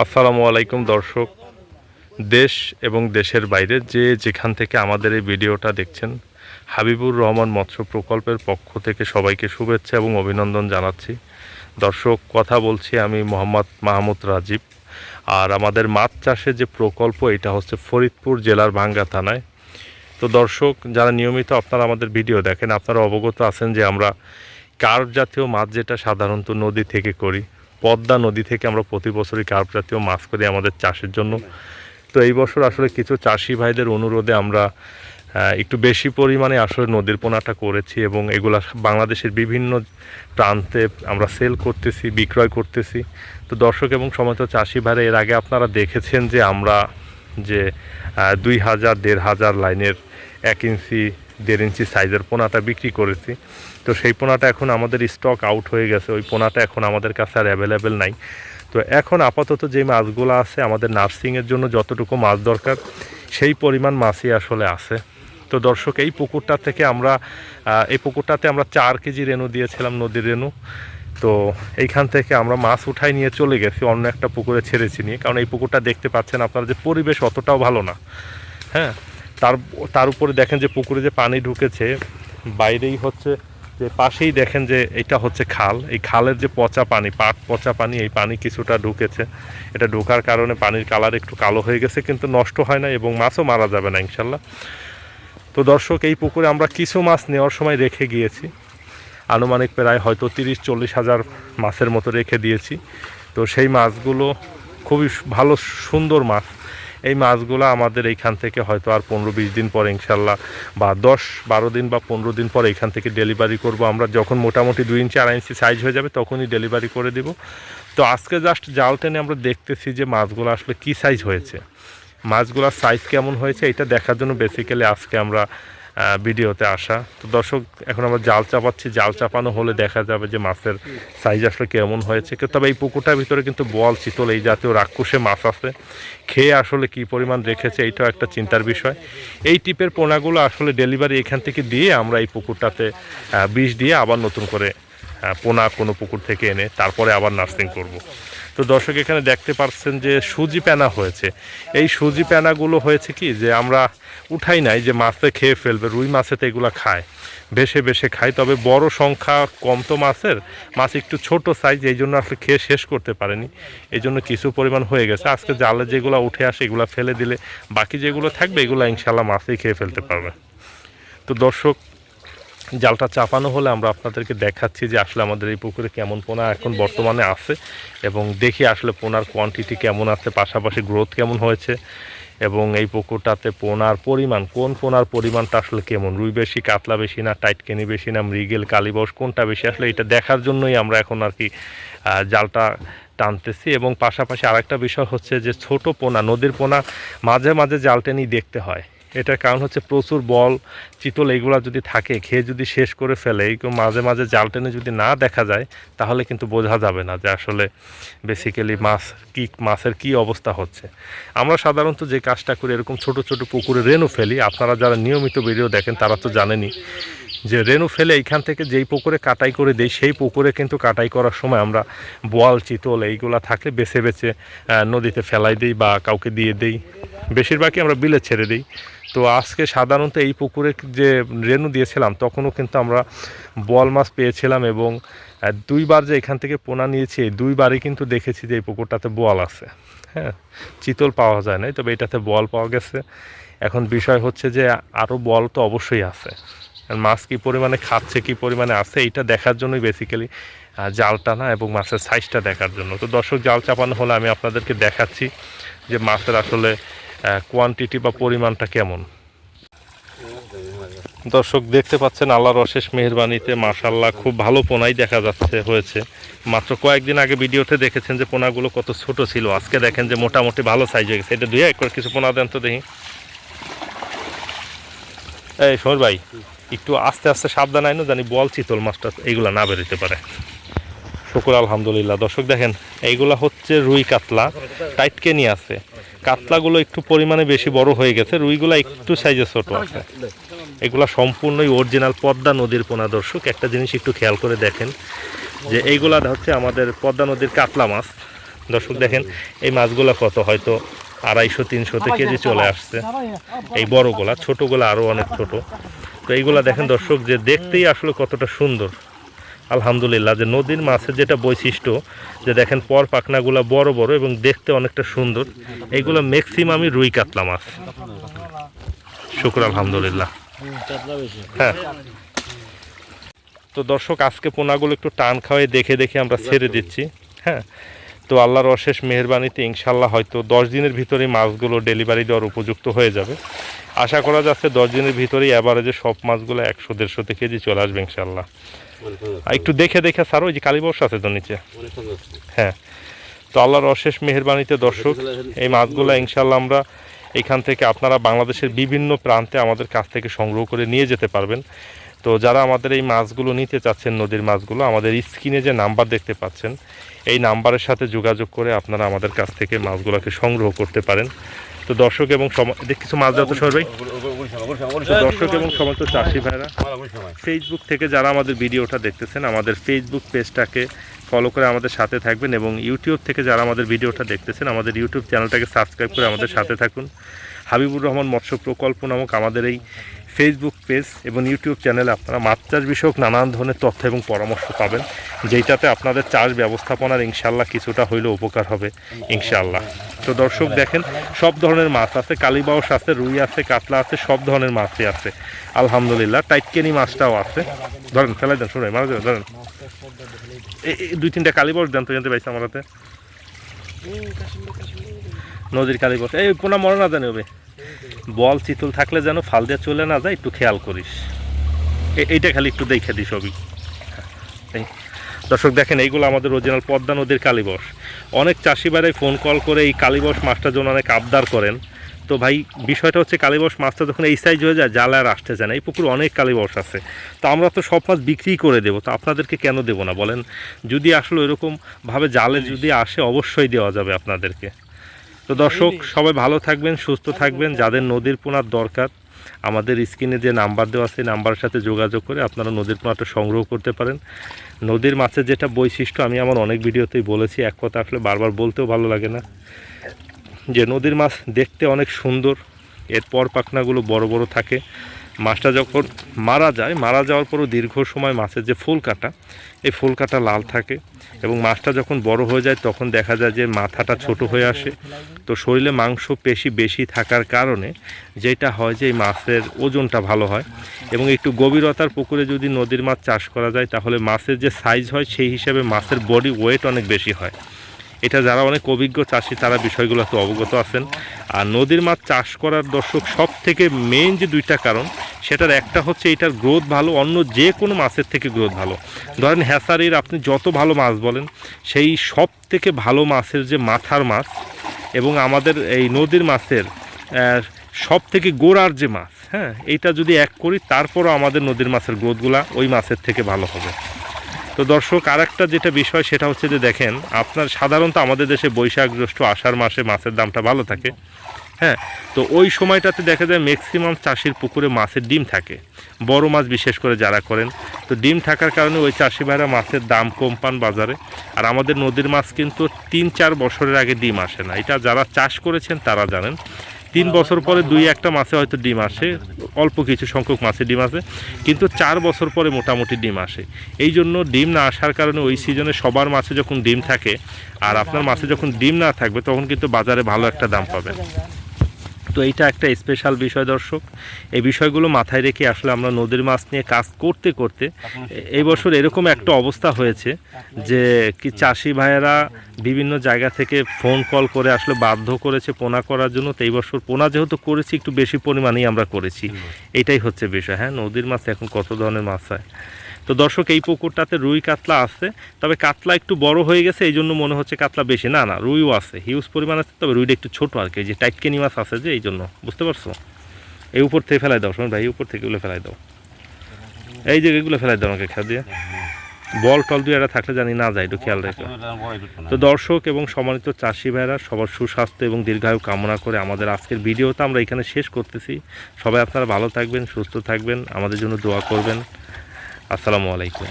আসসালামু আলাইকুম দর্শক। দেশ এবং দেশের বাইরে যে যেখান থেকে আমাদের এই ভিডিওটা দেখছেন, হাবিবুর রহমান মৎস্য প্রকল্পের পক্ষ থেকে সবাইকে শুভেচ্ছা এবং অভিনন্দন জানাচ্ছি। দর্শক, কথা বলছি আমি মোহাম্মদ মাহমুদ রাজীব। আর আমাদের মাছ চাষের যে প্রকল্প, এটা হচ্ছে ফরিদপুর জেলার ভাঙ্গা থানায়। তো দর্শক, যারা নিয়মিত আপনারা আমাদের ভিডিও দেখেন, আপনারা অবগত আছেন যে আমরা কার্প জাতীয় মাছ যেটা সাধারণত নদী থেকে করি পদ্মা নদী থেকে আমরা প্রতি বছরই কার্প জাতীয় মাছ করি আমাদের চাষের জন্য। তো এই বছর আসলে কিছু চাষি ভাইদের অনুরোধে আমরা একটু বেশি পরিমাণে আসলে নদীর পোনাটা করেছি এবং এগুলা বাংলাদেশের বিভিন্ন প্রান্তে আমরা সেল করতেছি, বিক্রয় করতেছি। তো দর্শক এবং সমস্ত চাষি ভাইরা, এর আগে আপনারা দেখেছেন যে আমরা যে দুই হাজার, দেড় হাজার লাইনের এক ইঞ্চি দেড় ইঞ্চি সাইজের পোনাটা বিক্রি করেছি। তো সেই পোনাটা এখন আমাদের স্টক আউট হয়ে গেছে। ওই পোনাটা এখন আমাদের কাছে আর অ্যাভেলেবেল নাই। তো এখন আপাতত যে মাছগুলো আছে, আমাদের নার্সিংয়ের জন্য যতটুকু মাছ দরকার, সেই পরিমাণ মাছই আসলে আছে। তো দর্শক, এই পুকুরটা থেকে আমরা এই পুকুরটাতে আমরা চার কেজি রেনু দিয়েছিলাম, নদীর রেনু তো এইখান থেকে আমরা মাছ উঠাই নিয়ে চলে গেছি, অন্য একটা পুকুরে ছেড়েছি নিয়ে। কারণ এই পুকুরটা দেখতে পাচ্ছেন আপনারা যে পরিবেশ অতটাও ভালো না। হ্যাঁ? তার তার উপরে দেখেন যে পুকুরে যে পানি ঢুকেছে, বাইরেই হচ্ছে যে পাশেই দেখেন যে এটা হচ্ছে খাল। এই খালের যে পচা পানি, পাট পচা পানি, এই পানি কিছুটা ঢুকেছে। এটা ঢোকার কারণে পানির কালার একটু কালো হয়ে গেছে, কিন্তু নষ্ট হয় না এবং মাছও মারা যাবে না, ইনশাল্লাহ। তো দর্শক, এই পুকুরে আমরা কিছু মাছ নেওয়ার সময় রেখে গিয়েছি। আনুমানিক প্রায় হয়তো তিরিশ, চল্লিশ হাজার মাছের মতো রেখে দিয়েছি। তো সেই মাছগুলো খুবই ভালো, সুন্দর মাছ। এই মাছগুলো আমাদের এইখান থেকে হয়তো আর পনেরো বিশ দিন পরে ইনশাল্লাহ, বা দশ বারো দিন বা পনেরো দিন পরে এইখান থেকে ডেলিভারি করব। আমরা যখন মোটামুটি দুই ইঞ্চি, আড়াই ইঞ্চি সাইজ হয়ে যাবে, তখনই ডেলিভারি করে দিব। তো আজকে জাস্ট জাল টেনে আমরা দেখতেছি যে মাছগুলো আসলে কী সাইজ হয়েছে। মাছগুলোর সাইজ কেমন হয়েছে, এটা দেখার জন্য বেসিক্যালি আজকে আমরা ভিডিওতে আসা। তো দর্শক, এখন আমরা জাল চাপাচ্ছি। জাল চাপানো হলে দেখা যাবে যে মাছের সাইজ আসলে কেমন হয়েছে। তবে এই পুকুরটার ভিতরে কিন্তু বল চিতল এই জাতীয় রাক্ষসে মাছ আছে। খেয়ে আসলে কি পরিমাণ রেখেছে, এইটাও একটা চিন্তার বিষয়। এই টিপের পোনাগুলো আসলে ডেলিভারি এখান থেকে দিয়ে আমরা এই পুকুরটাতে বিষ দিয়ে আবার নতুন করে পোনা কোনো পুকুর থেকে এনে তারপরে আবার নার্সিং করব। তো দর্শক এখানে দেখতে পাচ্ছেন যে সুজি প্যানা হয়েছে। এই সুজি প্যানাগুলো হয়েছে কি যে আমরা উঠাই নাই যে মাছে খেয়ে ফেলবে, রুই মাছে তো এগুলো খায়। বেশে বেশে খায়, তবে বড় সংখ্যা কম তো মাছের। মাছ একটু ছোট সাইজ এই জন্য আসলে খেয়ে শেষ করতে পারেনি। এই জন্য কিছু পরিমাণ হয়ে গেছে। আজকে জালে যেগুলো উঠে আসে, এগুলো ফেলে দিলে বাকি যেগুলো থাকবে, এগুলো ইনশাল্লাহ মাছেই খেয়ে ফেলতে পারবে। তো দর্শক জালটা চাপানো হলে আমরা আপনাদেরকে দেখাচ্ছি যে আসলে আমাদের এই পুকুরে কেমন পোনা এখন বর্তমানে আছে এবং দেখি আসলে পোনার কোয়ান্টিটি কেমন আছে, পাশাপাশি গ্রোথ কেমন হয়েছে এবং এই পুকুরটাতে পোনার পরিমাণ, কোন পোনার পরিমাণটা আসলে কেমন? রুই বেশি, কাতলা বেশি না টাইটকেনি বেশি না, মৃগেল কালীবস কোনটা বেশি? আসলে এটা দেখার জন্যই আমরা এখন আর কি জালটা টানতেছি এবং পাশাপাশি আরেকটা বিষয় হচ্ছে যে ছোট পোনা, নদীর পোনা মাঝে মাঝে জাল টেনেই দেখতে হয়। এটার কারণ হচ্ছে প্রচুর বল, চিতল এইগুলো যদি থাকে, খেয়ে যদি শেষ করে ফেলে, এই মাঝে মাঝে জাল টেনে যদি না দেখা যায়, তাহলে কিন্তু বোঝা যাবে না যে আসলে বেসিক্যালি মাছ কী, মাছের কি অবস্থা হচ্ছে। আমরা সাধারণত যে কাজটা করি, এরকম ছোট ছোট পুকুরে রেনু ফেলি। আপনারা যারা নিয়মিত ভিডিও দেখেন, তারা তো জানেনই যে রেনু ফেলে এইখান থেকে যেই পুকুরে কাটাই করে দেই, সেই পুকুরে কিন্তু কাটাই করার সময় আমরা বোয়াল, চিতল এইগুলা থাকলে বেছে বেছে নদীতে ফেলাই দিই বা কাউকে দিয়ে দেই। বেশিরভাগই আমরা বিলে ছেড়ে দিই। তো আজকে সাধারণত এই পুকুরে যে রেনু দিয়েছিলাম, তখনও কিন্তু আমরা বোয়াল মাছ পেয়েছিলাম এবং দুইবার যে এখান থেকে পোনা নিয়েছি দুইবারই কিন্তু দেখেছি যে এই পুকুরটাতে বোয়াল আছে। হ্যাঁ চিতল পাওয়া যায় নাই, তবে এটাতে বল পাওয়া গেছে। এখন বিষয় হচ্ছে যে আরও বল তো অবশ্যই আছে। আর মাছ কী পরিমাণে খাচ্ছে, কী পরিমাণে আছে, এইটা দেখার জন্যই বেসিক্যালি জাল টানা এবং মাছের সাইজটা দেখার জন্য। তো দর্শক, জাল চাপানো হলে আমি আপনাদেরকে দেখাচ্ছি যে মাছের আসলে কোয়ান্টিটি বা পরিমাণটা কেমন। দর্শক, দেখতে পাচ্ছেন আল্লাহর অশেষ মেহরবানিতে মাশাল্লাহ খুব ভালো পোনাই দেখা যাচ্ছে, হয়েছে। মাত্র কয়েকদিন আগে ভিডিওতে দেখেছেন যে পোনাগুলো কত ছোট ছিল। আজকে দেখেন যে মোটামুটি ভালো সাইজ হয়ে গেছে। এটা দুই এক কিছু পোনা দেন তো দেখি। এই সমর ভাই একটু আস্তে আস্তে সাবধান আইনো, জানি বল, চিতল মাছটা এইগুলা না বেরোতে পারে। শুকুর, আলহামদুলিল্লাহ। দর্শক দেখেন, এইগুলা হচ্ছে রুই কাতলা টাইটকে নিয়ে আছে। কাতলাগুলো একটু পরিমাণে বেশি বড় হয়ে গেছে, রুইগুলা একটু সাইজে ছোট আছে। এগুলা সম্পূর্ণই অরিজিনাল পদ্মা নদীর পোনা, দর্শক। একটা জিনিস একটু খেয়াল করে দেখেন, যে এইগুলা হচ্ছে আমাদের পদ্মা নদীর কাতলা মাছ। দর্শক দেখেন, এই মাছগুলো কত? হয়তো আড়াইশো তিনশোতে কেজি চলে আসছে। এই বড়গুলা, ছোটোগুলো আরও অনেক ছোট। তো এইগুলা দেখেন দর্শক, যে দেখতেই আসলে কতটা সুন্দর। আলহামদুলিল্লাহ, যে নদীর মাছের যেটা বৈশিষ্ট্য, যে দেখেন পর পাখনাগুলো বড় বড় এবং দেখতে অনেকটা সুন্দর, এইগুলো ম্যাক্সিমামই রুই কাতলা মাছ। শুক্র, আলহামদুলিল্লাহ। হ্যাঁ। তো দর্শক, আজকে পোনাগুলো একটু টান খাওয়াই দেখে দেখে আমরা ছেড়ে দিচ্ছি। হ্যাঁ। তো আল্লাহর অশেষ মেহরবানিতে ইনশাল্লাহ হয়তো দশ দিনের ভিতরেই মাছগুলো ডেলিভারি দেওয়ার উপযুক্ত হয়ে যাবে। আশা করা যাচ্ছে দশ দিনের ভিতরেই অ্যাভারেজে সব মাছগুলো একশো দেড়শোতে কেজি চলে আসবে ইনশাল্লাহ আর একটু দেখে দেখে স্যার ওই যে কালীবর্ষ আছে তো নিচে? হ্যাঁ। তো আল্লাহর অশেষ মেহরবানিতে দর্শক এই মাছগুলো ইনশাল্লাহ আমরা এখান থেকে আপনারা বাংলাদেশের বিভিন্ন প্রান্তে আমাদের কাছ থেকে সংগ্রহ করে নিয়ে যেতে পারবেন। তো যারা আমাদের এই মাছগুলো নিতে চাচ্ছেন, নদীর মাছগুলো, আমাদের স্ক্রিনে যে নাম্বার দেখতে পাচ্ছেন, এই নাম্বারের সাথে যোগাযোগ করে আপনারা আমাদের কাছ থেকে মাছগুলোকে সংগ্রহ করতে পারেন। তো দর্শক এবং কিছু মাছ যাতে সর ভাই। দর্শক এবং সমস্ত চাষি ভাইরা ফেসবুক থেকে যারা আমাদের ভিডিওটা দেখতেছেন, আমাদের ফেসবুক পেজটাকে ফলো করে আমাদের সাথে থাকবেন এবং ইউটিউব থেকে যারা আমাদের ভিডিওটা দেখতেছেন, আমাদের ইউটিউব চ্যানেলটাকে সাবস্ক্রাইব করে আমাদের সাথে থাকুন। হাবিবুর রহমান মৎস্য প্রকল্প নামক আমাদের এই ফেসবুক পেজ এবং ইউটিউব চ্যানেলে আপনারা মাছ চাষ বিষয়ক নানান ধরনের তথ্য এবং পরামর্শ পাবেন, যেইটাতে আপনাদের চাষ ব্যবস্থাপনার ইনশাল্লাহ কিছুটা হইলেও উপকার হবে ইনশাল্লাহ তো দর্শক দেখেন, সব ধরনের মাছ আছে, কালীবাউস আছে, রুই আছে, কাতলা আছে, সব ধরনের মাছই আছে। আলহামদুলিল্লাহ, টাইটকেনি মাছটাও আছে। ধরেন, ফেলাই দেন শুনে মারা যাবে, ধরেন। দুই তিনটা কালীবাউস দেন তো জানতে পাইছি আমার হাতে। নদীর কালীবাউস, এই পোনা মরে না জানি হবে বল চিতল থাকলে যেন ফাল দিয়ে চলে না যায় একটু খেয়াল করিস। এইটা খালি একটু দেখে দিস সবই দর্শক দেখেন এইগুলো আমাদের অরিজিনাল পদ্মা নদীর কালীবস অনেক চাষি ভাইরাই ফোন কল করে এই কালীবস মাছটার জন্য অনেক আবদার করেন। তো ভাই বিষয়টা হচ্ছে কালীবস মাছটা যখন এই সাইজ হয়ে যায় জালে আর আসতে চায় না। এই পুকুরে অনেক কালীবস আছে। তো আমরা তো সব মাছ বিক্রি করে দেবো তো আপনাদেরকে কেন দেবো না বলেন? যদি আসলে এরকমভাবে জালে যদি আসে অবশ্যই দেওয়া যাবে আপনাদেরকে। তো দর্শক, সবাই ভালো থাকবেন, সুস্থ থাকবেন। যাদের নদীর পোনার দরকার, আমাদের স্ক্রিনে যে নাম্বার দেওয়া আছে নাম্বারের সাথে যোগাযোগ করে আপনারা নদীর পোনাটা সংগ্রহ করতে পারেন। নদীর মাছের যেটা বৈশিষ্ট্য, আমি আমার অনেক ভিডিওতেই বলেছি, এক কথা আসলে বারবার বলতেও ভালো লাগে না। যে নদীর মাছ দেখতে অনেক সুন্দর, এর পর পাখনাগুলো বড় বড় থাকে। মাছটা যখন মারা যায়, মারা যাওয়ার পরও দীর্ঘ সময় মাছের যে ফুল কাটা, এই ফুল কাটা লাল থাকে এবং মাছটা যখন বড় হয়ে যায়, তখন দেখা যায় যে মাথাটা ছোট হয়ে আসে। তো শরীরে মাংস পেশি বেশি থাকার কারণে যেটা হয় যে এই মাছের ওজনটা ভালো হয় এবং একটু গভীরতার পুকুরে যদি নদীর মাছ চাষ করা যায়, তাহলে মাছের যে সাইজ হয়, সেই হিসাবে মাছের বডি ওয়েট অনেক বেশি হয়। এটা যারা অনেক অভিজ্ঞ চাষি, তারা বিষয়গুলো তো অবগত আছেন। আর নদীর মাছ চাষ করার দর্শক সব থেকে মেইন যে দুইটা কারণ সেটার একটা হচ্ছে এটার গ্রোথ ভালো, অন্য যে কোনো মাছের থেকে গ্রোথ ভালো। ধরেন হ্যাসারির আপনি যত ভালো মাছ বলেন, সেই সব থেকে ভালো মাছের যে মাথার মাছ এবং আমাদের এই নদীর মাছের সব থেকে গোড়ার যে মাছ হ্যাঁ এইটা যদি এক করি, তারপরও আমাদের নদীর মাছের গ্রোথগুলা ওই মাছের থেকে ভালো হবে। তো দর্শক আর একটা যেটা বিষয়, সেটা হচ্ছে যে দেখেন, আপনার সাধারণত আমাদের দেশে বৈশাখ জ্যৈষ্ঠ আষাঢ় মাসে মাছের দামটা ভালো থাকে। হ্যাঁ তো ওই সময়টাতে দেখা যায় ম্যাক্সিমাম চাষির পুকুরে মাছের ডিম থাকে। বড় মাছ বিশেষ করে যারা করেন। তো ডিম থাকার কারণে ওই চাষি ভাইরা মাছের দাম কম পান বাজারে। আর আমাদের নদীর মাছ কিন্তু তিন চার বছরের আগে ডিম আসে না। এটা যারা চাষ করেছেন তারা জানেন। তিন বছর পরে দুই একটা মাছে হয়তো ডিম আসে। অল্প কিছু সংখ্যক মাছে ডিম আসে। কিন্তু চার বছর পরে মোটামুটি ডিম আসে। এই জন্য ডিম না আসার কারণে ওই সিজনে সবার মাছে যখন ডিম থাকে, আর আপনার মাছে যখন ডিম না থাকবে, তখন কিন্তু বাজারে ভালো একটা দাম পাবেন। তো এইটা একটা স্পেশাল বিষয় দর্শক। এই বিষয়গুলো মাথায় রেখে আসলে আমরা নদীর মাছ নিয়ে কাজ করতে করতে এই বছর এরকম একটা অবস্থা হয়েছে যে কি চাষি ভাইয়েরা বিভিন্ন জায়গা থেকে ফোন কল করে আসলে বাধ্য করেছে পোনা করার জন্য। তো এই বছর পোনা যেহেতু করেছি একটু বেশি পরিমাণেই আমরা করেছি। এটাই হচ্ছে বিষয়। হ্যাঁ নদীর মাছ এখন কত ধরনের মাছ হয়? তো দর্শক, এই পুকুরটাতে রুই কাতলা আছে, তবে কাতলা একটু বড় হয়ে গেছে, এই জন্য মনে হচ্ছে কাতলা বেশি। না না, রুইও আছে, হিউজ পরিমাণ আছে, তবে রুইটা একটু ছোট আর কি যে টাইটকেনি মাছ আছে যে, এই জন্য, বুঝতে পারছ? এই উপর থেকে ফেলাই দাও, শোন ভাই উপর থেকে এগুলো ফেলাই দাও। এই যে এগুলো ফেলাই দাও আমাকে খেয়া দিয়ে। বল টল দিয়ে এটা থাকলে জানি না যায়, একটু খেয়াল রেখো। তো দর্শক এবং সম্মানিত চাষি ভাইরা, সবার সুস্বাস্থ্য এবং দীর্ঘায়ু কামনা করে আমাদের আজকের ভিডিওটা আমরা এখানে শেষ করতেছি। সবাই আপনারা ভালো থাকবেন, সুস্থ থাকবেন, আমাদের জন্য দোয়া করবেন। আসসালামু আলাইকুম।